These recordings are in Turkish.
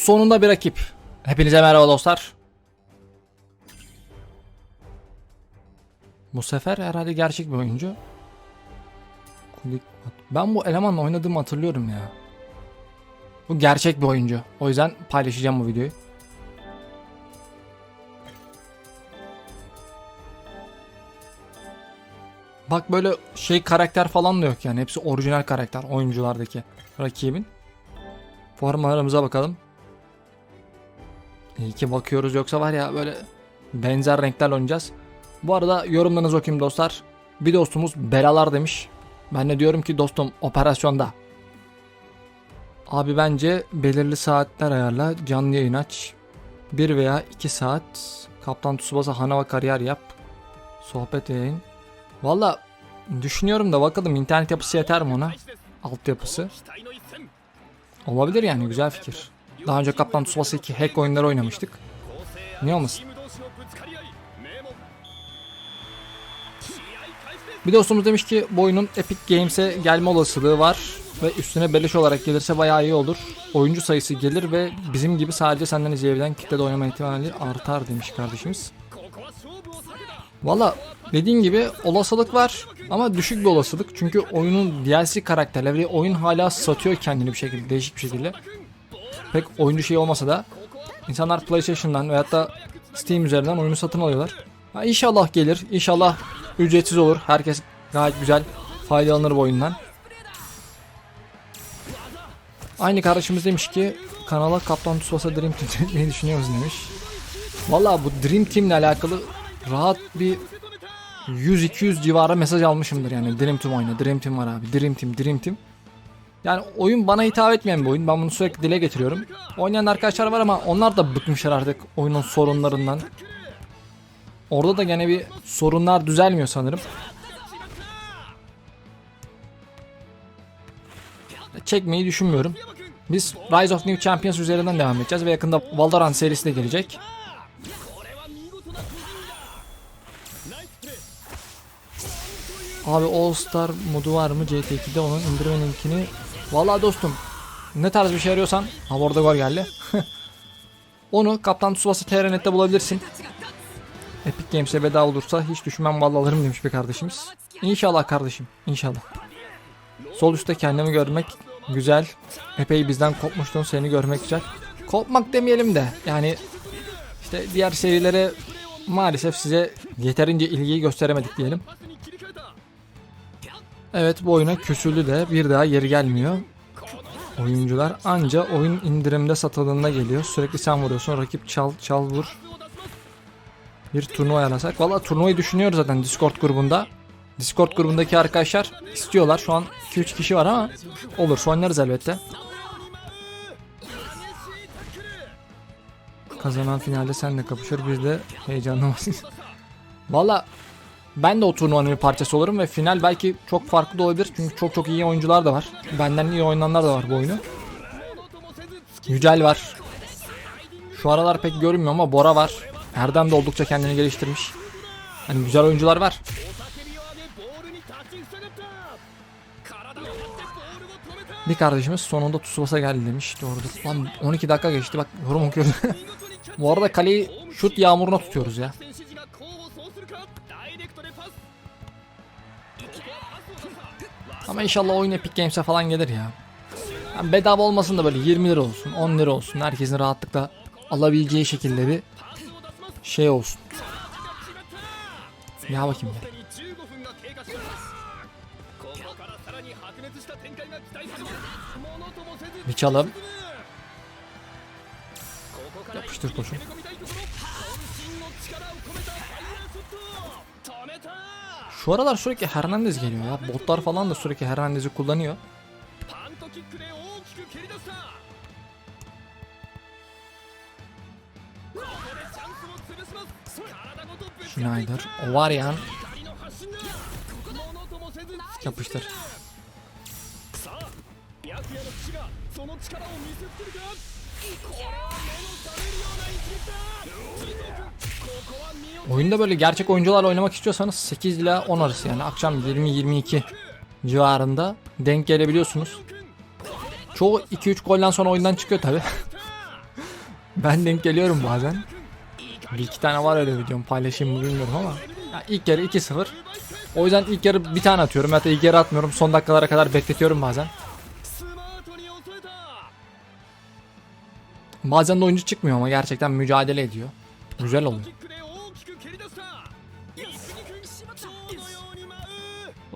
Sonunda bir rakip. Hepinize merhaba dostlar. Bu sefer herhalde gerçek bir oyuncu. Ben bu elemanla oynadığımı hatırlıyorum ya. Bu gerçek bir oyuncu. O yüzden paylaşacağım bu videoyu. Bak böyle şey karakter falan da yok yani. Hepsi orijinal karakter oyunculardaki rakibin. Formalarımıza bakalım. İyi ki bakıyoruz yoksa var ya böyle benzer renkler oynayacağız. Bu arada yorumlarınızı okuyayım dostlar. Bir dostumuz belalar demiş. Ben de diyorum ki dostum operasyonda. Abi bence belirli saatler ayarla canlı yayın aç. 1 veya 2 saat Kaptan Tsubasa Hanava kariyer yap. Sohbet yayın. Valla düşünüyorum da bakalım internet yapısı yeter mi ona? Altyapısı. Olabilir yani güzel fikir. Daha önce Kaptan Tsubasa 2 hack oyunları oynamıştık. Niye olmasın? Bir dostumuz demiş ki bu oyunun Epic Games'e gelme olasılığı var ve üstüne beleş olarak gelirse bayağı iyi olur. Oyuncu sayısı gelir ve bizim gibi sadece senden izleyebilen kitlede oynama ihtimali artar demiş kardeşimiz. Valla dediğin gibi olasılık var ama düşük bir olasılık. Çünkü oyunun DLC karakterleri oyun hala satıyor kendini bir şekilde değişik bir şekilde. Pek oyuncu şey olmasa da insanlar PlayStation'dan veyahut da Steam üzerinden oyunu satın alıyorlar. Ha, inşallah gelir. İnşallah ücretsiz olur. Herkes gayet güzel faydalanır bu oyundan. Aynı kardeşimiz demiş ki kanala Kaptan Tsubasa Dream Team ne düşünüyorsunuz demiş. Valla bu Dream Team ile alakalı rahat bir 100-200 civarı mesaj almışımdır yani Dream Team oyna Dream Team var abi Dream Team Dream Team yani oyun bana hitap etmeyen bir oyun. Ben bunu sürekli dile getiriyorum. Oynayan arkadaşlar var ama onlar da bıkmışlar artık oyunun sorunlarından. Orada da gene bir sorunlar düzelmiyor sanırım. Çekmeyi düşünmüyorum. Biz Rise of New Champions üzerinden devam edeceğiz ve yakında Valorant serisi de gelecek. Abi All Star modu var mı? CT2'de onun indirme linkini Vallahi dostum ne tarz bir şey arıyorsan Ha bu arada gol geldi. Onu Kaptan Tsubasa TRNet'te bulabilirsin. Epic Games'e bedava olursa hiç düşünmem vallahi alırım demiş bir kardeşimiz. İnşallah kardeşim inşallah. Sol üstte kendimi görmek güzel. Epey bizden kopmuştun seni görmek güzel. Kopmak demeyelim de yani işte diğer serilere maalesef size yeterince ilgiyi gösteremedik diyelim. Evet bu oyuna küsüldü de bir daha yeri gelmiyor. Oyuncular anca oyun indirimde satıldığında geliyor. Sürekli sen vuruyorsun rakip çal çal vur. Bir turnuva ayarlasak. Valla turnuvayı düşünüyoruz zaten Discord grubunda. Discord grubundaki arkadaşlar istiyorlar. Şu an 2-3 kişi var ama olursa oynarız elbette. Kazanan finalde senle kapışır biz de heyecanlı Valla ben de o turnuvanın bir parçası olurum ve final belki çok farklı da olabilir. Çünkü çok çok iyi oyuncular da var. Benden iyi oynananlar da var bu oyunu. Yücel var. Şu aralar pek görünmüyor ama Bora var. Erdem de oldukça kendini geliştirmiş. Hani güzel oyuncular var. Bir kardeşimiz sonunda Tsubasa geldi demiş. Doğrudur. Lan 12 dakika geçti bak yorum okuyorum. Bu arada kaleyi şut yağmuruna tutuyoruz ya. Ama inşallah oyun Epic Games'e falan gelir ya. Yani bedava olmasın da böyle 20 lira olsun, 10 lira olsun. Herkesin rahatlıkla alabileceği şekilde bir şey olsun. Ya bakayım ya. Bir çalım. Yapıştır koşun. Şu aralar sürekli Hernandez geliyor ya. Botlar falan da sürekli Hernandez'i kullanıyor. Schneider, Ovaryan. Yapıştır. Oyunda böyle gerçek oyuncularla oynamak istiyorsanız 8 ile 10 arası yani akşam 20-22 civarında denk gelebiliyorsunuz. Çoğu 2-3 golden sonra oyundan çıkıyor tabi. ben denk geliyorum bazen. Bir iki tane var öyle videom paylaşayım mı bilmiyorum ama. Ya ilk yarı 2-0. O yüzden ilk yarı bir tane atıyorum. Hatta ilk yarı atmıyorum. Son dakikalara kadar bekletiyorum bazen. Bazen de oyuncu çıkmıyor ama gerçekten mücadele ediyor. Güzel oluyor.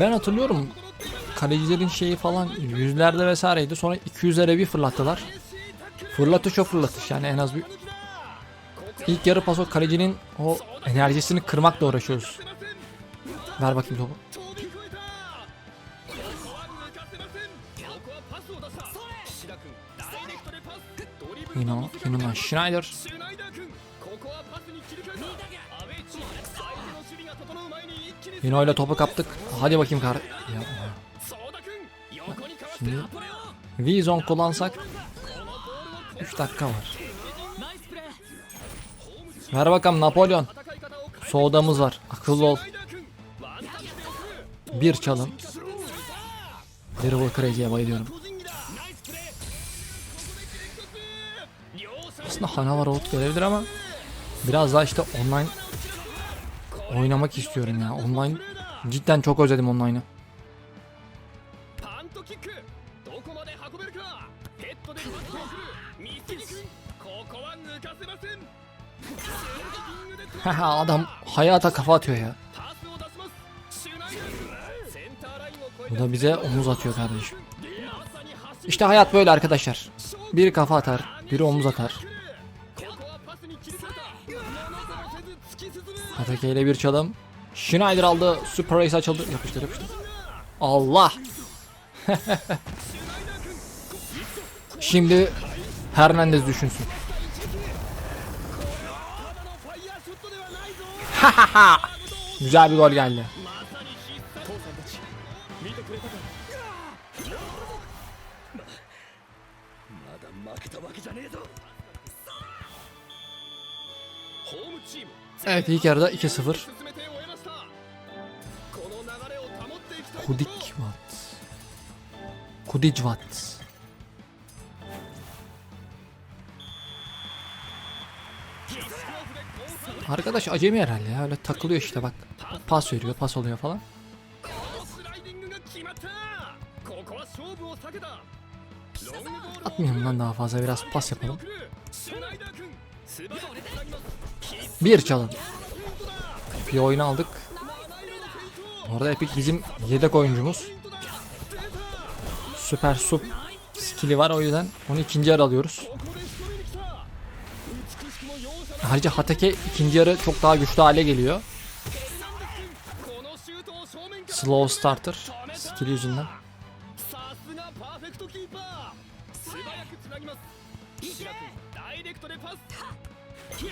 Ben hatırlıyorum kalecilerin şeyi falan yüzlerde vesaireydi. Sonra 200'lere bir fırlattılar. Fırlatış o fırlatış yani en az bir İlk yarı paso kalecinin o enerjisini kırmakla uğraşıyoruz. Ver bakayım topu. Yine o. Yine Schneider. Yine öyle topu kaptık. Hadi bakayım kar. Yapma. Şimdi Vizon kullansak 3 dakika var. Ver bakalım Napolyon. Soğudamız var. Akıllı ol. Bir çalım. Dribble Crazy'e bayılıyorum. aslında Hanavar Road gelebilir ama biraz daha işte online oynamak istiyorum ya. Online cidden çok özledim online'ı. Adam hayata kafa atıyor ya. Bu da bize omuz atıyor kardeşim. İşte hayat böyle arkadaşlar. Biri kafa atar, biri omuz atar. AFK ile bir çalım. Schneider aldı. Super Ace açıldı. Yapıştır yapıştır. Allah. Şimdi Hernandez düşünsün. Güzel bir gol geldi. Evet ilk yarıda 2-0. Kudikvat. Kudicvat. Arkadaş acemi herhalde ya. Öyle takılıyor işte bak. Pas veriyor, pas oluyor falan. Atmayalım lan daha fazla biraz pas yapalım. Bir çalın. Bir oyunu aldık. Orada Epic bizim yedek oyuncumuz. Süper sub skill'i var o yüzden onu ikinci yarı alıyoruz. Ayrıca Hatake ikinci yarı çok daha güçlü hale geliyor. Slow starter skill yüzünden. 石田君ダイレクトでパス横を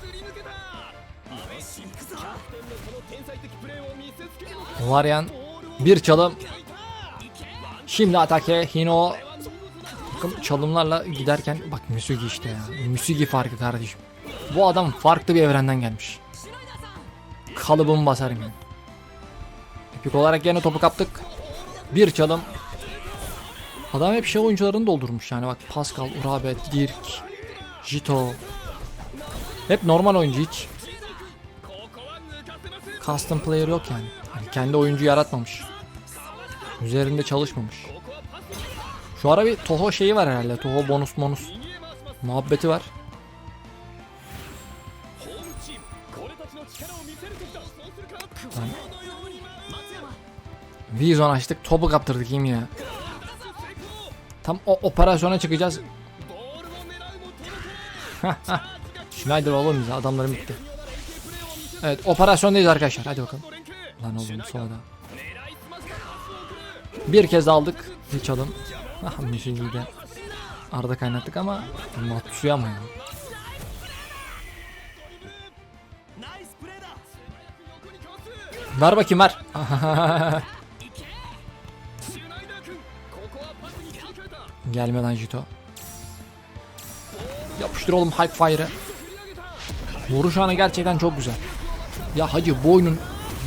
すり抜けたアメシックスキャプテンのこの天才的プレーを見せつける Varian bir çalım. Şimdi Atake, Hino Bakın çalımlarla giderken bak Müsugi işte ya. Müsugi farkı kardeşim. Bu adam farklı bir evrenden gelmiş. Kalıbımı basarım yani. Epik olarak yine topu kaptık. Bir çalım Adam hep şey oyuncularını doldurmuş yani bak Pascal, Urabe, Dirk, Jito. Hep normal oyuncu hiç. Custom player yok yani. Hani kendi oyuncu yaratmamış. Üzerinde çalışmamış. Şu ara bir Toho şeyi var herhalde. Toho bonus bonus. Muhabbeti var. Yani. Vizon açtık topu kaptırdık iyi mi ya? Tam o operasyona çıkacağız. Schneider oğlum bize adamları bitti. Evet operasyondayız arkadaşlar hadi bakalım. Lan oğlum sonra. Bir kez aldık. Hiç alım. Ah Müsin'i arada kaynattık ama Matsuya mı ya? Ver bakayım ver. gelmeden Jito. Yapıştır oğlum Hype Fire'ı. Vuruş anı gerçekten çok güzel. Ya hacı bu oyunun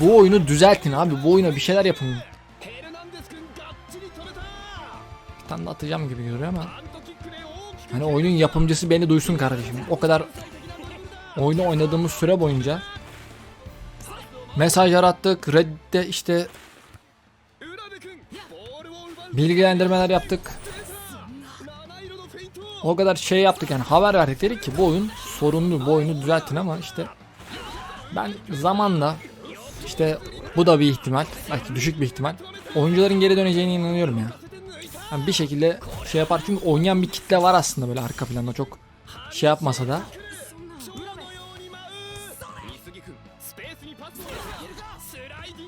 bu oyunu düzeltin abi. Bu oyuna bir şeyler yapın. Bir tane de atacağım gibi görüyor ama. Hani oyunun yapımcısı beni duysun kardeşim. O kadar oyunu oynadığımız süre boyunca mesaj yarattık. Reddit'te işte bilgilendirmeler yaptık o kadar şey yaptık yani haber verdik dedik ki bu oyun sorunlu bu oyunu düzeltin ama işte ben zamanla işte bu da bir ihtimal belki düşük bir ihtimal oyuncuların geri döneceğine inanıyorum ya. Yani bir şekilde şey yapar çünkü oynayan bir kitle var aslında böyle arka planda çok şey yapmasa da.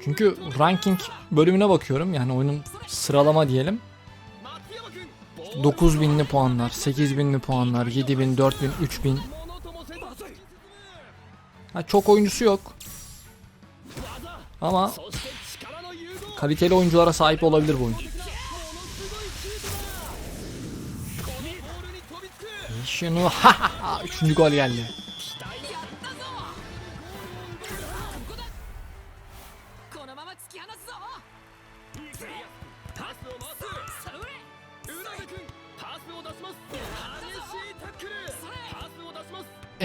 Çünkü ranking bölümüne bakıyorum yani oyunun sıralama diyelim. 9000'li puanlar, 8000'li puanlar, 7000, 4000, 3000. Ha, çok oyuncusu yok. Ama kaliteli oyunculara sahip olabilir bu oyuncu. Şunu ha ha ha. Üçüncü gol geldi.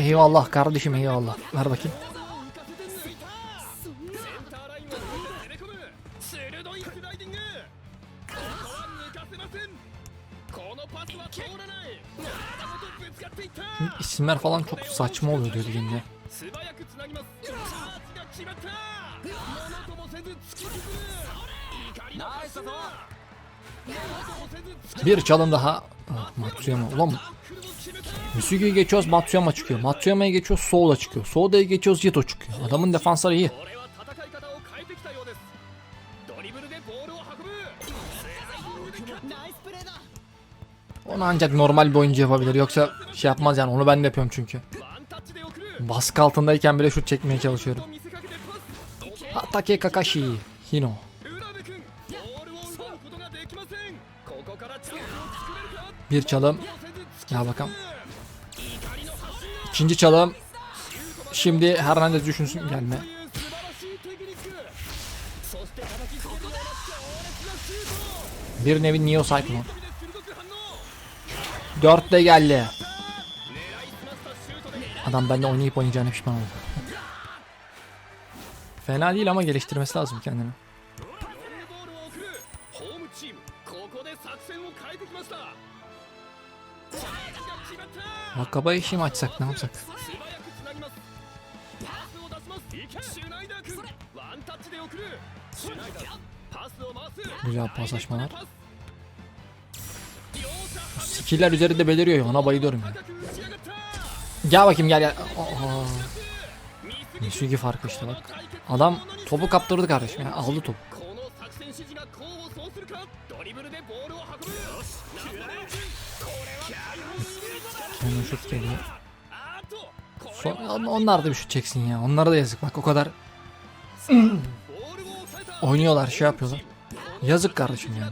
Eyvallah kardeşim eyvallah. Ver bakayım. Şimdi isimler falan çok saçma oluyor diyordu şimdi. Bir çalım daha. Ah, Matsuyama. Ulan Misugi'yi geçiyoruz Matsuyama çıkıyor. Matsuyama'ya geçiyoruz Soul'a çıkıyor. Soul'da'ya geçiyoruz Jito çıkıyor. Adamın defansları iyi. Onu ancak normal bir oyuncu yapabilir. Yoksa şey yapmaz yani. Onu ben de yapıyorum çünkü. Baskı altındayken bile şut çekmeye çalışıyorum. Atake Kakashi. Hino. Bir çalım. Ya bakalım. İkinci çalım. Şimdi Hernandez düşünsün gelme. Bir nevi Neo Cyclone. 4 de geldi. Adam bende oynayıp oynayacağına pişman oldu. Fena değil ama geliştirmesi lazım kendini. Akaba işi mi açsak ne yapsak? Güzel paslaşmalar. Skiller üzerinde beliriyor ona bayılıyorum ya. Gel bakayım gel gel. Oha. Misugi farkı işte bak. Adam topu kaptırdı kardeşim. Yani aldı topu. Yusuf geliyor. Son, onlar da bir şut çeksin ya. Onlara da yazık bak o kadar oynuyorlar şey yapıyorlar. Yazık kardeşim ya.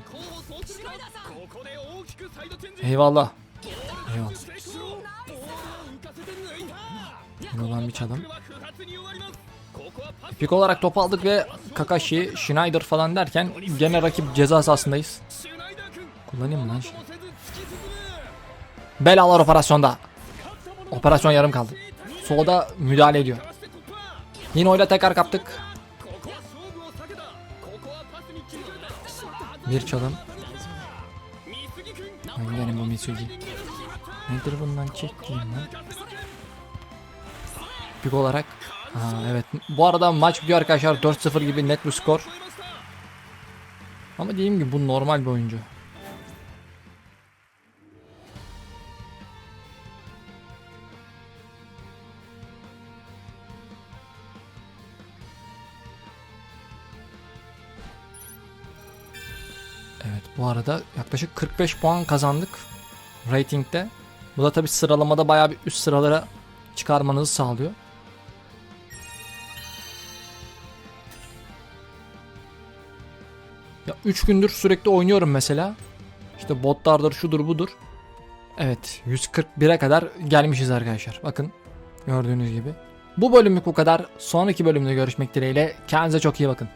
Eyvallah. Eyvallah. Buradan bir çalım. Pik olarak top aldık ve Kakashi, Schneider falan derken gene rakip ceza sahasındayız. Kullanayım mı lan şimdi? Belalar operasyonda. Operasyon yarım kaldı. Soğuda müdahale ediyor. Yine oyla tekrar kaptık. Bir çalım. Hangi bu Mitsugi? Nedir bundan çektiğim lan? Pik olarak. Ha, evet. Bu arada maç bir arkadaşlar 4-0 gibi net bir skor. Ama dediğim gibi bu normal bir oyuncu. Evet bu arada yaklaşık 45 puan kazandık ratingde. Bu da tabi sıralamada bayağı bir üst sıralara çıkarmanızı sağlıyor. Ya 3 gündür sürekli oynuyorum mesela. İşte botlardır şudur budur. Evet 141'e kadar gelmişiz arkadaşlar. Bakın gördüğünüz gibi. Bu bölümlük bu kadar. Sonraki bölümde görüşmek dileğiyle. Kendinize çok iyi bakın.